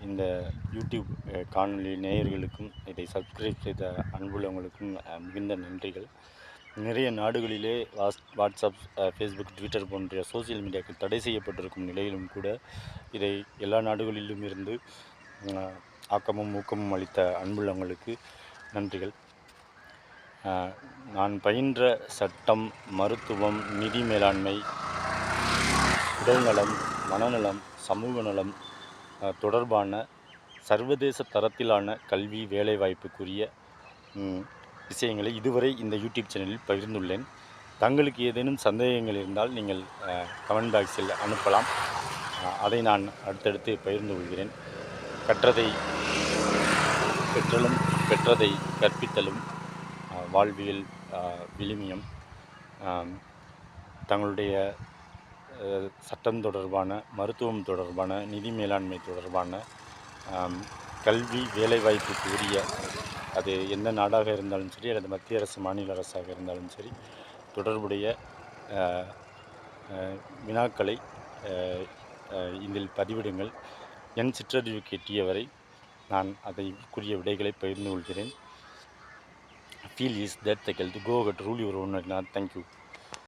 இந்த யூடியூப் அஹ், காணொளி நேயர்களுக்கும் இதை சப்ஸ்கிரைப் செய்த அன்புள்ளவங்களுக்கும் மிகுந்த நன்றிகள். நிறைய நாடுகளிலே வாட்ஸ் வாட்ஸ்அப் ஃபேஸ்புக் ட்விட்டர் போன்ற சோஷியல் மீடியாக்கள் தடை செய்யப்பட்டிருக்கும் நிலையிலும் கூட இதை எல்லா நாடுகளிலும் இருந்து ஆக்கமும் ஊக்கமும் அளித்த அன்புள்ளவங்களுக்கு நன்றிகள். நான் பயின்ற சட்டம் மருத்துவம் நிதி மேலாண்மை உடல்நலம் மனநலம் சமூக நலம் தொடர்பான சர்வதேச தரத்திலான கல்வி வேலைவாய்ப்புக்குரிய விஷயங்களை இதுவரை இந்த யூடியூப் சேனலில் பகிர்ந்துள்ளேன். தங்களுக்கு ஏதேனும் சந்தேகங்கள் இருந்தால் நீங்கள் கமெண்ட் பாக்ஸில் அனுப்பலாம். அதை நான் அடுத்தடுத்து பகிர்ந்து கொள்கிறேன். கற்றதை பெற்றலும் பெற்றதை கற்பித்தலும் வாழ்வியல் விளிமியம் விழுமியம் தங்களுடைய சட்டம் தொடர்பான மருத்துவம் தொடர்பான நிதி மேலாண்மை தொடர்பான கல்வி வேலைவாய்ப்புக்கு உரிய அது எந்த நாடாக இருந்தாலும் சரி அல்லது மத்திய அரசு மாநில அரசாக இருந்தாலும் சரி தொடர்புடைய வினாக்களை இதில் பதிவிடுங்கள். என் சிற்றறிவு எட்டியவரை நான் அதைக்குரிய விடைகளை பகிர்ந்து கொள்கிறேன். Feel is that the health go cut rule your own thank you